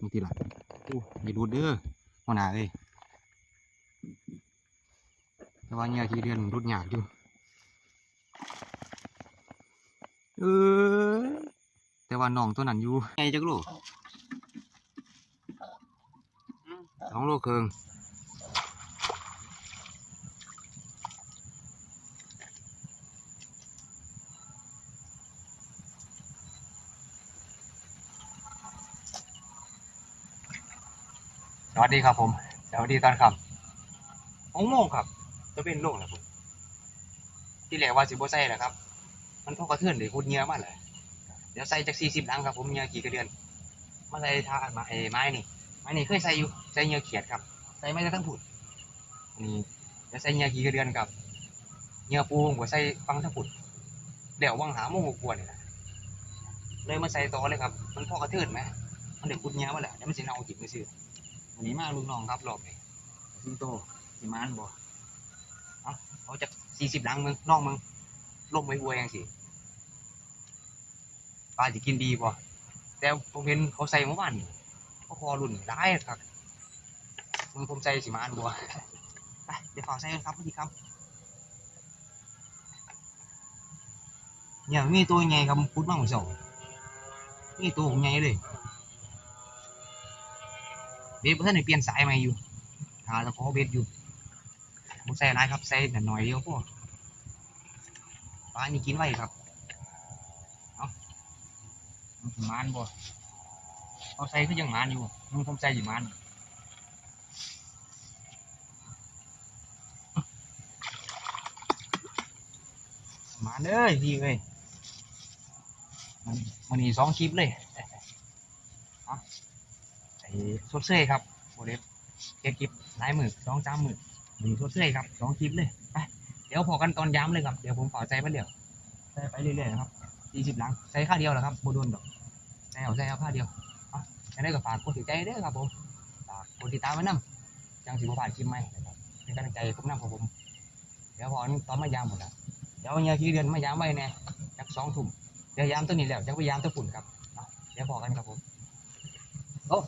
ดูทีหลังอู้ยดูเด้อหัวหน้าเลยแต่ว่าเนี่ยที่เรียนรุดยากอยู่เออแต่ว่าน้องตัวนั้นอยู่ไงจักโลสองโลเคิง วัสดีครับผมสวัสดีตอนค่ำหกโมงครับจะเป็นโลกนะผมที่แรกว่าสิบ่ใส่แหละครับ มันพอกระเทือนเลยคุดเงื้อมาเลยเดี๋ยวใส่จากสี่สิบลังครับผมเงื้อกี่กระเดือนมาใส่ทาไม้ไม้นี่ไม้นี่เคยใส่อยู่ใส่เงื้อเขียดครับใส่ไม่ได้ทั้งผุดนนี้เดี๋ยวใส่เงื้อกี่กระเดือนครับเงื้อปูหัวใส่ฟังทั้งผุดเดี๋ยววังหาโมงกวนนี่นะเลยมาใส่ต่อเลยครับ มันพอกระเทือนไหมมันเด็กคุดเงื้อมาแหละเดี๋ยวมันสิเน่าจิบไม่ซื้อ วันนี้มาลูกน้องครับรอบนี้ซิงโตสิมานบ่เขาจะสี่สิบลังมึงน้องมึงล่มไว้อวยยังสิปลาจะกินดีป่ะแต่ผมเห็นเขาใส่เมื่อวานนี่เขาคอรุ่นได้ครับมึงผมใส่สิมาอันบัวไปเดี๋ยวฝากใส่กันครับพี่ครับเนี่ยมีตัวใหญ่ครับพุดบ้างหรือสองมีตัวผมใหญ่เลย เบสเพื่อนได้เปลี่ยนสายใหม่อยู่หาตะขอเบสอยู่ผมใส่ไรครับใส่แต่หน่อยเดียวพวกปลานี่กินไว้ครับเอามันสิมานบ่เอาใส่ก็ยังมานอยู่มึงผมใส่อยู่มานมานเลยพี่เอ้ยมันมันนี่สองคลิปเลย สดเสยครับโอเดฟเก็บคลิปหลายหมื่นสองสามหมื่นหนึ่งตัวเสื้อครับสองคลิปเลยไปเดี๋ยวพอกันตอนย้ำเลยครับเดี๋ยวผมขอใจมาเดี๋ยวใส่ไปเรื่อยๆนะครับสี่สิบหลังใส่ค่าเดียวแหละครับโบโดนดอกใส่เอาใส่เอาค่าเดียวเอาจะได้ก็ฝากกดถือใจด้อครับผมฝากกดติดตามไว้นำจังสิบผ่านคลิปใหมนะครับเป็นกำลังใจให้ผมนำครับผม เดี๋ยวพอตอนมายามหมดละเดี๋ยวเนี่ยขี้เดือนมายามไว้แน่จักสองทุ่มเดี๋ยวยามตัวนี้แล้วจักไปยามตัวฝุ่นครับเอาเดี๋ยวพอกันครับผม โอ้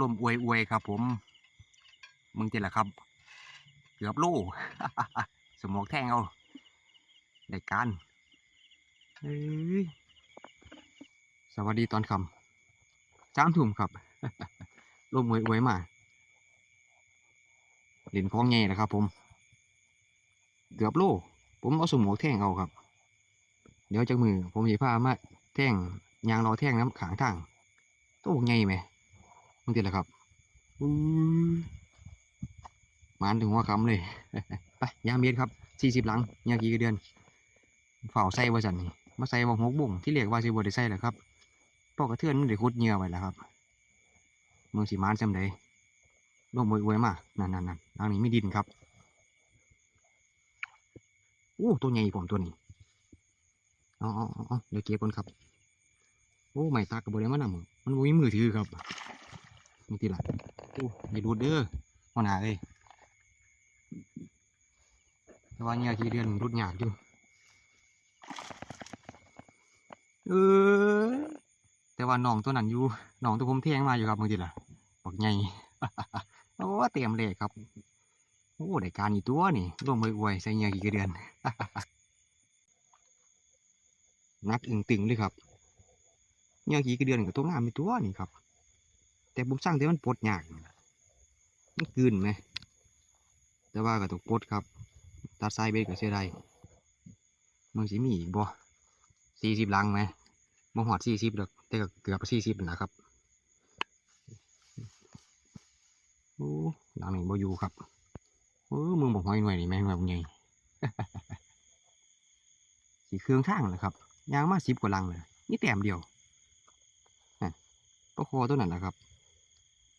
ลมอวยอวยครับ ผม มึงเจแหละครับ เกือบโลสมองแท่งเอาได้การเอ้ยสวัสดีตอนคำสามทุ่มครับลมอวยอวยมาเล่นของไงนะครับ ผม เกือบโลผมเอาสมองแท่งเอาครับ เดี๋ยวจากมือ ผมจะพามาแท่งยางรอแท่งน้ำขางทางโต้ไงไหม มึงติดแล้วครับอู้หมานถึงหัวคำเลย ไปยามเย็นครับสี่สิบหลังยากี่เดือนฝ่าวใส่ว่าสันนี่มาใส่วงหกบุ่งที่เรียกว่าสิบวได้ใส่แหละครับปอกกระเทือนมันได้คุดเหงื่อไว้แล้วครับเมืองสีมานจำได้ลงมวยอวยๆมานั่นนั่นนั่นทางนี้ไม่ดินครับโอ้ตัวใหญ่ผมตัวนี้เอาเอาเอาเอาเดี๋ยวเก็บก่อนครับ โอ้ไม่ตากกับบริมาณำมันบ่มีมือถือครับ นี่ทีหลังโอ้ยดูดเด้อหัวหน้าเลยแต่ว่าเนี่ยขี้เดือนรุดหยากอยู่เออแต่ว่าน้องตัวนั้นอยู่น้องตัวผมแทงมาอยู่ครับมึงทีละบอกไงโอ้เตรียมเลยครับโอ้ได้การอยู่ตัวนี่ร่วมไปอวยใส่เงือกี่เดือนนักอึงตึงเลยครับเงือกี่เดือนกับตัวงามมีตัวนี่ครับ แต่ผมสร้างแต่มันปลดยากมันกืนไหม แต่ว่าก็ต้องปลดครับตัดสายเบรกก็เสียดายมันสิมีอีกบ่สี่สิบลังไหมบ่หอดสี่สิบดอกแต่ก็เกือบสี่สิบนะครับโอ้หลังนี้บ่อยู่ครับเออมึงบอกหอยหน่วยนี่แม่งแบบไงสีเครื่องทางเลยครับยางมาสิบกว่าลังเลยนี่แต้มเดียวฮะคอตัวนั้นนะครับ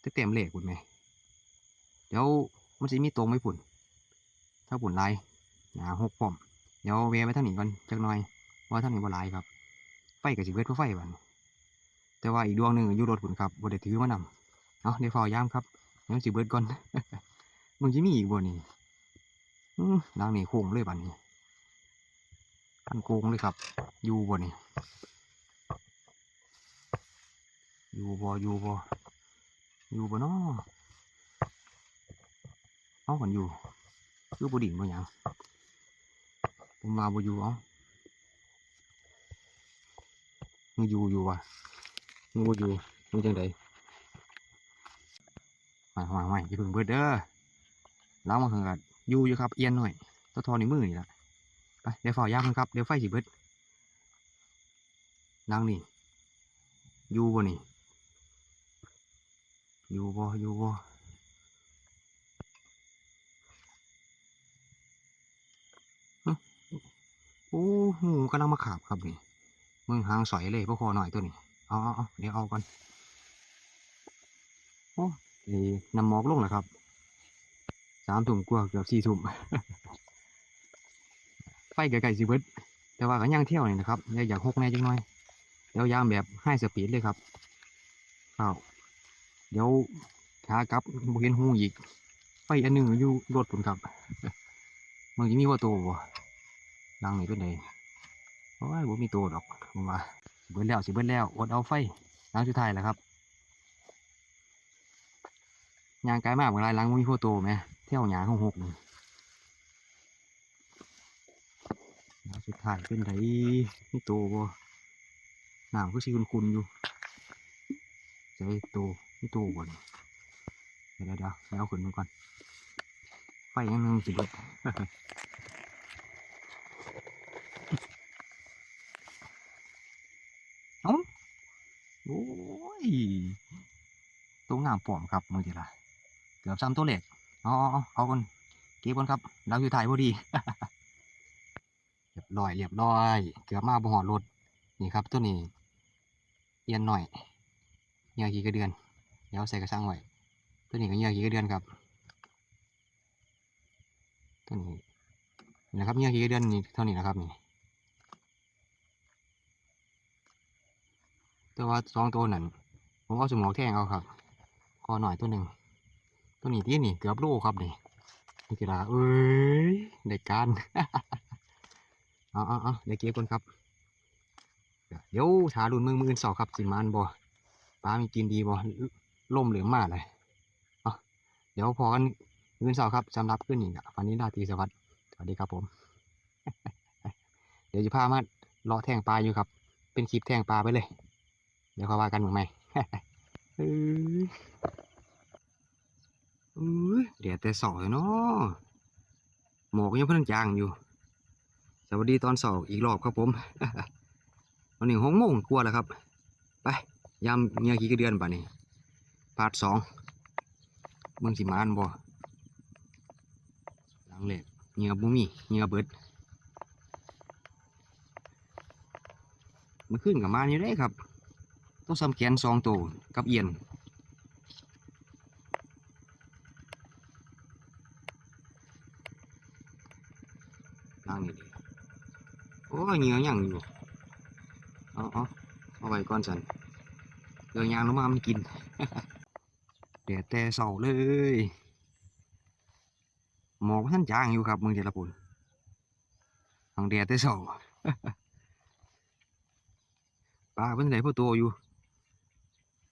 แต่แต้มเหล็กคุณไหมเดี๋ยวมันจะมีตรงไม่ผุ่นถ้าผุ่นลายหนาหกป้อมเดี๋ยวเวไปทางนี้ก่อนจักหน่อยว่าทางนี้บ่ลายครับไฟกับสิเบิดเพราะไฟบัดนแต่ว่าอีกดวงหนึ่งอยู่รถผุ่นครับบ่ได้ถือมานำเอาเดี๋ยวเฝ้ายามครับยังสิเบิดก่อนมึงจะมีอีกบ่นี่อือหลังนี้โค้งเลยบัดนี้พันโกงเลยครับ อยู่บ่นี่อยู่บ่อยู่บ่ อยู่บ่เนาะเอากันอยู่อยู่บ่ดิ่งบ่หยังผมมาบ่อยู่เอามึงอยู่อยู่วะมึงบ่อยู่มึงจังไดมามามาอย่าเพิ่งเบิดเด้อล้างมาเหิงกันอยู่อยู่ครับ เอียนหน่อยตัวทอในมือนี่ละไปเดี๋ยวฝ่ายางมันครับ เดี๋ยวไฟสิเบิดนั่งนี่อยู่บ่นี่ อยู่บ่อยู่บ่โอ้หูกำลังมาขาบครับนี่มึงหางสอยเลยพวกคอหน่อยตัวนี้เอาเอาเดี๋ยวเอาก่อนโอ้ยนำหมอกลงแล้วครับสามทุ่มกว่าเกือบสี่ทุ่มไฟไกลๆสิเบิดแต่ว่าก็ย่างเที่ยวนี่นะครับอยากหกแน่จังหน่อยเดี๋ยวยามแบบให้สปีดเลยครับอ้าว เดี๋ยวขากลับบเห็นหูอีกไฟอันหนึ่งอยู่รถผมครับมันจะมีว่าโตบ่ดังนี่เป็นไงโอ้ยบ่มีโตดอกผมว่าเบิดแล้วสิเบิดแล้วอดเอาไฟล้างสุดท้ายแหละครับยางไกลมากเวลาล้างบ่มีพวกโตไหมเที่ยวหยางหกหกนี่แล้วสุดท้ายเป็นไดนี่โตบ่น้ำก็สิคุณคุณอยู่ใจโต นี่ตบ่นี่เดี๋ยวเดี๋ยวเดี๋ยวเอาขึ้นมาก่อนไฟยังนึงสิเบิดเอ้าโอ้ยตรงน้ำปลอมครับมือเดีละเกือบซ้ำตัวเล็กอาเอเอาเอาก่อนเก็บก่อนครับเราอยู่ถ่ายพอดีเรียบร้อยเรียบร้อย เกือบมาบ่หอดรถนี่ครับตัวนี้เอียนหน่อยเหยื่อกี่กระเดือน เดี๋ยวใส่กระชังไว้ตัวนี้ก็เหยื่อกี่กระเดือนครับตัวนี้นี่นะครับเหยื่อกี่กระเดือนนี่เท่านี้นะครับนี่ต่ว่าสองตัวนั้นผมเอาสมองแทงเอาครับคอหน่อยตัวหนึ่งตัวนี้ที่นี่เกือบโลครับนี่นี่กีฬาเอ้ยได้การเอาเอาเอาเดี๋ยวเก็บก่อนครับเดี๋ยวถารุ่นมือมืออนสองครับสิมานบ่ปลามีกินดีบ่ ล่มเหลืองมากเลยเดี๋ยวพอกันมืออนสองครับสำหรับขึ้นอีกอะฟันนี้ราตีสวัสดิ์สวัสดีครับผม เดี๋ยวจะพามาเลาะแทงปลาอยู่ครับ เป็นคลิปแทงปลาไปเลย เดี๋ยวเขาว่ากันเหมือนไหมเออเดี๋ยวแต่สอเลยเนาะหมอกยังเพิ่งจางอยู่ สวัสดีตอนสองอีกรอบครับผมวันนี้หกโมงกลัวแล้วครับ ไปยามเงียขี้กระเดือนป่ะนี่ พาร์ทสองเมืองสิมานบ่หลังเหล็กเงียบุมีเงียเบิดมันขึ้นกับมานอยู่ได้ครับ ต้องซ้ำแขนสองตัวกับเอียนหลังนี่ดิโอ้ยเหนียยังอยู่เอาเอาเอาไว้ก่อนสันเดี๋ยวยางลงมามันกิน เดี๋ยวแต่เสาเลย หมอกท่านจางอยู่ครับเมืองเจรปุ่นทางเดียแต่เสาปลาเป็นไหนพวกตัวอยู่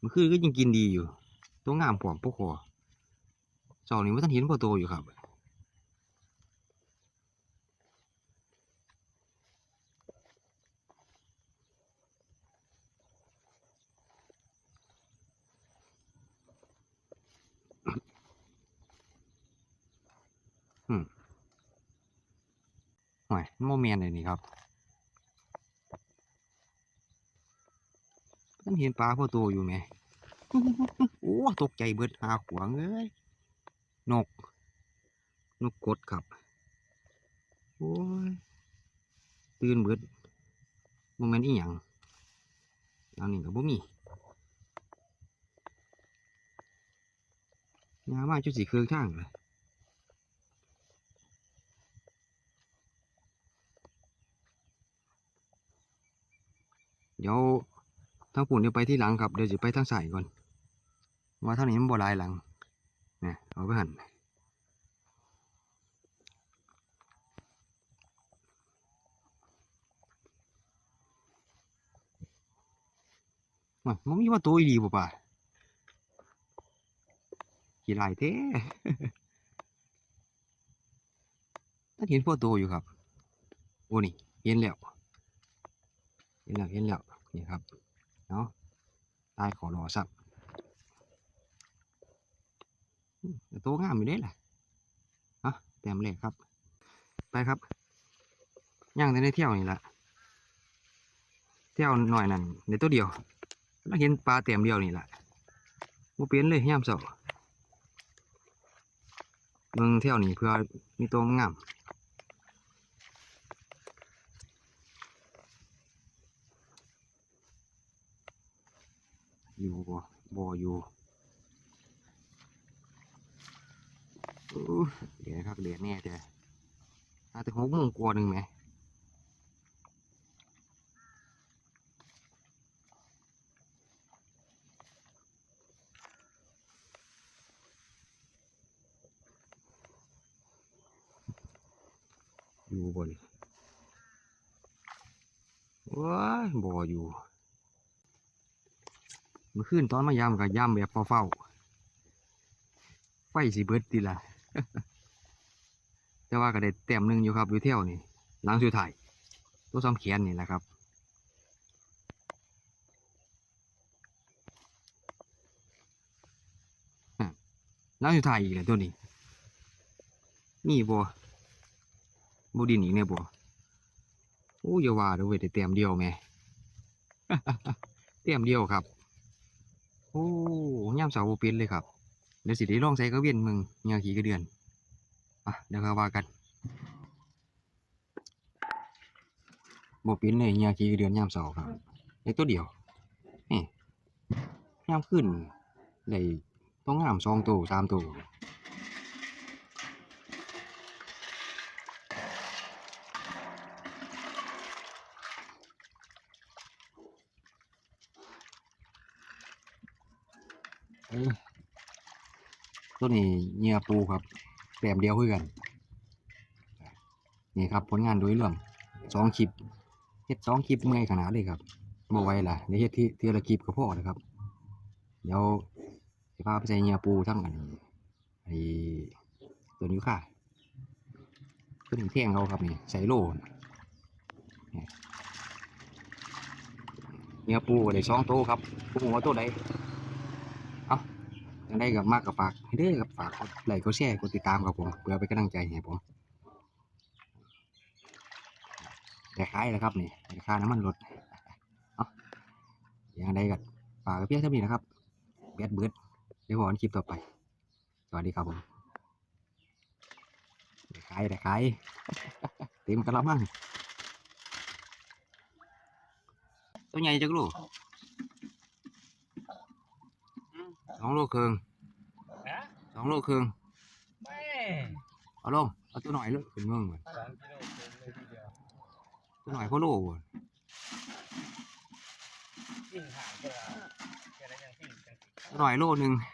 มันคือก็ยังกินดีอยู่ ตัวงามผอมพวกคอเสานี่ว่าท่านเห็นพวกตัวอยู่ครับ หน่อยโมเมนเลยนี่ครับท่นเห็นปลาพ่อโตอยู่ไหมโอ้ตกใจเบิดหาขวางเอ้ยนก นกกดครับ โอ้ย ตื่นเบิดโมเมนต์อีหยังอันนี้ก็บ่มียามาจุดสีเครื่องช่างเลย เดี๋ยวทางปุ่นเดี๋ยวไปที่หลังครับ เดี๋ยวจะไปทางสายก่อน ว่าเท่านี้มันบ่ลายหลังนะเอาไปหันมันมันมีว่าตัวดีบ่ป่ะกี่ลายเท่ถ้าเห็นพวกตัวอยู่ครับ โอ้นี่ เห็นแล้ว เห็นแล้วเห็นแล้วนี่ครับเนาะตายขอรอสักตัวงามอยู่เด้แหละอะเต็มเลยครับ ไปครับย่างแต่ในเที่ยวนี่แหละเที่ยวหน่อยนั่นในตัวเดียวแล้วเห็นปลาเต็มเดียวนี่แหละบ่เปลี่ยนเลยย่ามเสาเบิ่งเที่ยวนี่เพื่อมีตัวงาม อยู่บ่บ่อยู่เดี๋ยวครับเหลือแน่แต่อาจจะหกโมงกว่าหนึ่งไหมอยู่บ่นว้ายบ่อยู่ มื่อคืนตอนมายามกับยามแบบพอเฝ้า ไฟสีเบิดตีละแต่ว่าก็ได้แต้มหนึ่งอยู่ครับอยู่เที่ยวนี่หลังสุดท้ายตัวซ้ำเขียนนี่แหละครับอะหลังสุดท้ายอีกแล้วตัวนี้นี่บัวบูดินอีกเนี่ยบัวโอ้ยาว่าดี๋ยวเว้ยได้แต้มเดียวแหม่แต้มเดียวครับ โอ้ย่ำเสาโบเป็นเลยครับ เดี๋ยวสิได้ลองใส่กระเวียนมึงเงาขี่กระเดือนอะเดี๋ยวเราว่ากันโบเป็นเลยเงาขี่เดือนยามเสาครับได้ตัวเดียวนี่ยามขึ้นได้ต้องงามสองตัวสามตัว ตัวนี้เงียปูครับแต้มเดียวคือกันนี่ครับผลงานโดยรวมสองคลิปเฮ็ดสองคลิปเมื่อยขนาดเลยครับบ่ไหวล่ะเดี๋ยวเฮ็ดที่เทือละคลิปก็พอนะครับ เดี๋ยวสิพาไปใส่เงียปูทั้งอันนี้ไอ้ตัวนี้ค่ะขึ้นแท่งเราครับนี่ใส่โล่เงียปูก็ได้สองโตครับผู้หัวาตัวใด ยังได้กับมากกับฝากให้เด้อกับฝากกดไลค์กดแชร์กดติดตามครับผมเพื่อเป็นกำลังใจให้ผมแต่ขายแล้วครับนี่ราคาน้ำมันลดเอาอย่างใดก็ฝากกับเพียงเท่านี้นะครับแบดเบิร์ดเดี๋ยวผมคลิปต่อไป สวัสดีครับผมได้ขายได้ขายเต็มกระมังตัวใหญ่จักลูกส องโลครึ่งนะสองโลครึ่งแม่เอาลงเอาตัวหน่อยเลยขึ้นเมืองก่อนสองกิโลเต็มเลยทีเดียวตัวหน่อยพ่อโลบ่สิ่งหางเวลาแกได้ยังสิ่งจังสิตัวหน่อยโลหนึ่งเ